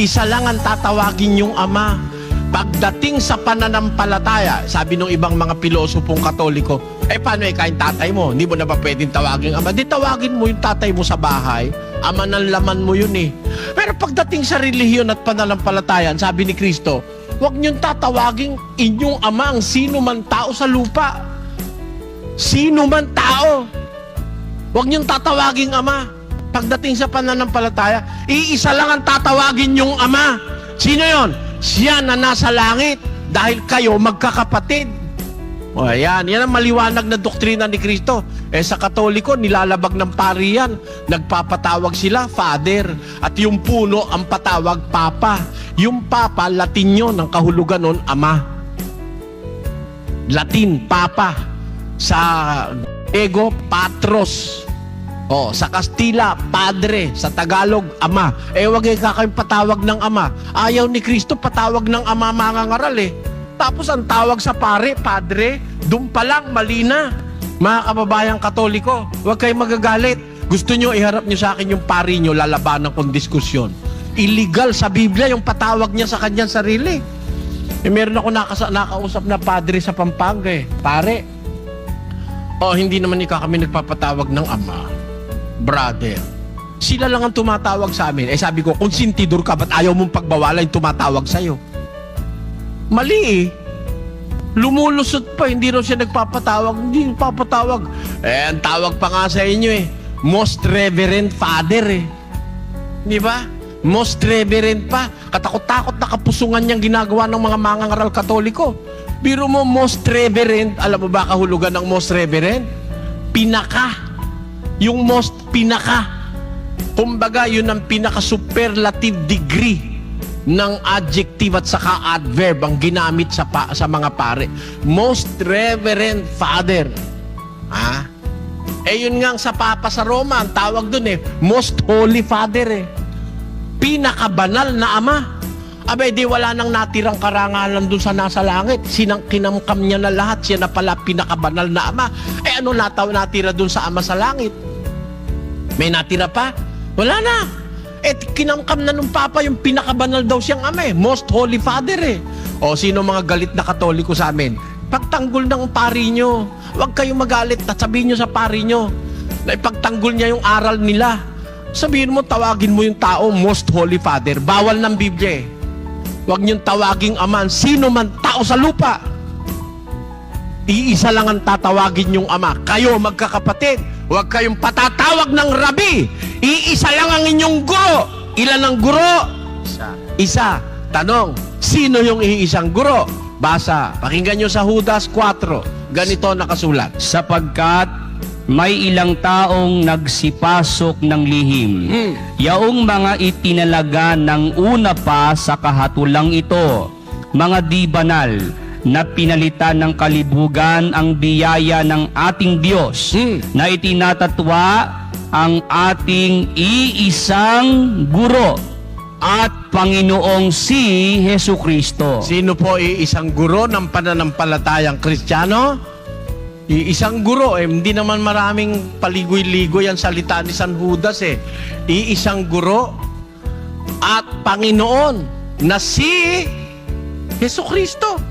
Isa lang ang tatawagin yung ama. Pagdating sa pananampalataya, sabi ng ibang mga pilosopong katoliko, eh paano eh kain tatay mo? Hindi mo na ba pwedeng tawagin ama? Di tawagin mo yung tatay mo sa bahay. Ama ng laman mo yun eh. Pero pagdating sa relihiyon at pananampalatayan, sabi ni Kristo, huwag niyong tatawagin inyong ama ang sino man tao sa lupa. Sino man tao. Huwag niyong tatawagin ama. Pagdating sa pananampalataya, iisa lang ang tatawagin yung ama. Sino yon? Siya na nasa langit dahil kayo magkakapatid. O ayan, yan ang maliwanag na doktrina ni Kristo. Eh sa Katoliko, nilalabag ng pari yan. Nagpapatawag sila, Father. At yung puno, ang patawag, Papa. Yung Papa, Latin yun, ang kahulugan nun, Ama. Latin, Papa. Sa Ego, Patros. O, sa Kastila, Padre. Sa Tagalog, Ama. Eh, wag eh kakayong patawag ng Ama. Ayaw ni Kristo patawag ng Ama mga ngaral eh. Tapos ang tawag sa pare, Padre, doon pa lang, mali na. Mga kababayang katoliko, huwag kayong magagalit. Gusto nyo, iharap nyo sa akin yung pari nyo, lalabanan kong diskusyon. Illegal sa Biblia yung patawag niya sa kanyang sarili. Eh, meron ako nakasa- nakausap na padre sa Pampanga eh. Pare, oh, hindi naman ikaw kami nagpapatawag ng ama. Brother, sila lang ang tumatawag sa amin. Eh sabi ko, kung sintidor ka, ba't ayaw mong pagbawalan yung tumatawag sa'yo? Mali eh. Lumulusot pa, hindi raw siya nagpapatawag. Hindi nagpapatawag. Eh, ang tawag pa nga sa inyo eh. Most Reverend Father eh. Di ba? Most Reverend pa. Katakot-takot na kapusungan niyang ginagawa ng mga mangangaral katoliko. Biro mo, Most Reverend, alam mo ba kahulugan ng Most Reverend? Pinaka. Yung most pinaka. Kumbaga, yun ang pinaka-superlative degree ng adjective at saka adverb ang ginamit sa pa, sa mga pare. Most Reverend Father. Ha? Eh yun nga sa Papa sa Roma, ang tawag dun eh, Most Holy Father eh. Pinakabanal na Ama. Abay, di wala nang natirang karangalan dun sa nasa langit. Sinang kinamkam niya na lahat, siya na pala pinakabanal na Ama. Eh ano nataw natira dun sa Ama sa langit? May natira pa? Wala na. Eh, kinamkam na nung Papa yung pinakabanal daw siyang ama eh. Most Holy Father eh. O, sino mga galit na katoliko sa amin? Pagtanggol ng pari nyo. Huwag kayong magalit at sabihin nyo sa pari nyo na ipagtanggol niya yung aral nila. Sabihin mo, tawagin mo yung tao, Most Holy Father. Bawal ng Biblia eh. Huwag niyong tawaging aman, sino man tao sa lupa. Iisa lang ang tatawagin yung ama. Kayo magkakapatid. Huwag kayong patatawag ng rabi. Iisa lang ang inyong guro. Ilan ang guro? Isa. Isa. Tanong, sino yung iisang guro? Basa. Pakinggan nyo sa Judas 4. Ganito nakasulat. Sapagkat may ilang taong nagsipasok ng lihim. Hmm. Yaong mga itinalaga ng una pa sa kahatulang ito, mga di banal, na pinalitan ng kalibugan ang biyaya ng ating Diyos, Hmm. na itinatatwa ang ating iisang guro at Panginoong si Heso Kristo. Sino po iisang guro ng pananampalatayang kristyano? Iisang guro, eh, hindi naman maraming paligoy-ligoy ang salita ni San Judas eh. Iisang guro at Panginoon na si Yesu Kristo.